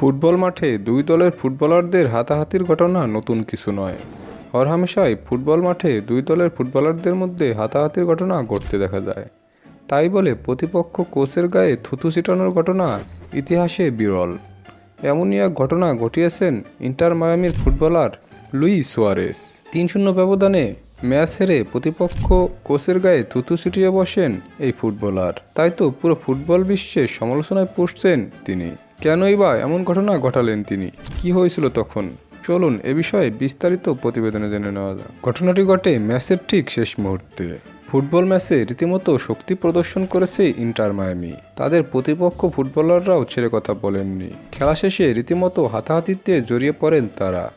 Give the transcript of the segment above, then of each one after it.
Football মাঠে দুই দলের ফুটবলারদের হাতাহাতির ঘটনা নতুন কিছু নয়। হরহামেশাই ফুটবল মাঠে দুই দলের ফুটবলারদের মধ্যে হাতাহাতির ঘটনা ঘটতে দেখা যায়। তাই বলে প্রতিপক্ষ কোচের গায়ে থুতু ছিটানোর ঘটনা ইতিহাসে বিরল। এমনই এক ঘটনা ঘটিয়েছেন ইন্টার মায়ামির ফুটবলার লুই সুয়ারেস তিন শূন্য ব্যবধানে ম্যাচ হেরে প্রতিপক্ষ কোচের গায়ে থুতু ছিটিয়ে বসেন এই ফুটবলার। তাই তো পুরো ফুটবল বিশ্বে সমালোচনায় পড়ছেন তিনি। কেনই বা এমন ঘটনা ঘটালেন তিনি? কি হয়েছিল তখন? চলুন এ বিষয়ে বিস্তারিত প্রতিবেদনে জেনে নেওয়া যাক। ঘটনাটি ঘটে ম্যাচের ঠিক শেষ মুহূর্তে। ফুটবল ম্যাচে রীতিমতো শক্তি প্রদর্শন করেছে ইন্টার মায়ামি। তাদের প্রতিপক্ষ ফুটবলাররাও ছেড়ে কথা বলেননি। খেলা শেষে রীতিমতো হাতাহাতিতে জড়িয়ে পড়েন তারা।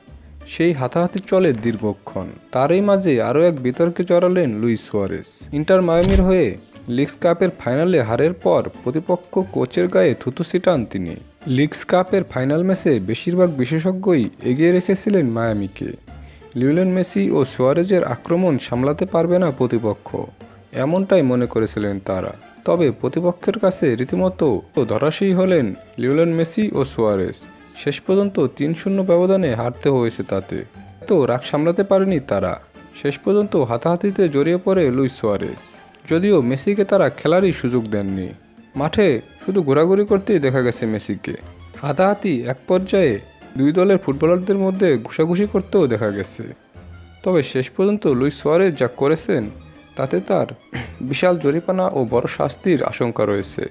সেই হাতাহাতি চলে দীর্ঘক্ষণ। তারই মাঝে আরও এক বিতর্কে জড়ালেন লুইস সুয়ারেস ইন্টার মায়ামির হয়ে লিগস কাপের ফাইনালে হারের পর প্রতিপক্ষ কোচের গায়ে থুতু ছিটান তিনি। লিগস কাপের ফাইনাল ম্যাচে বেশিরভাগ বিশেষজ্ঞই এগিয়ে রেখেছিলেন মায়ামিকে। লিওলেন মেসি ও সোয়ারেজের আক্রমণ সামলাতে পারবে না প্রতিপক্ষ, এমনটাই মনে করেছিলেন তারা। তবে প্রতিপক্ষের কাছে রীতিমতো ধরাশয়ী হলেন লিওলেন মেসি ও সোয়ারেস শেষ পর্যন্ত তিন শূন্য ব্যবধানে হারতে হয়েছে তাতে। তো রাগ সামলাতে পারেনি তারা। শেষ পর্যন্ত হাতাহাতিতে জড়িয়ে পড়ে লুইস সোয়ারেস যদিও মেসিকে তারা খেলারই সুযোগ দেননি। মাঠে শুধু ঘোরাঘুরি করতেই দেখা গেছে মেসিকে। হাতাহাতি এক পর্যায়ে দুই দলের ফুটবলারদের মধ্যে ঘুষাঘুষি করতেও দেখা গেছে। তবে শেষ পর্যন্ত লুইস সোয়ারে যা করেছেন, তাতে তার বিশাল জরিপানা ও বড় শাস্তির আশঙ্কা রয়েছে।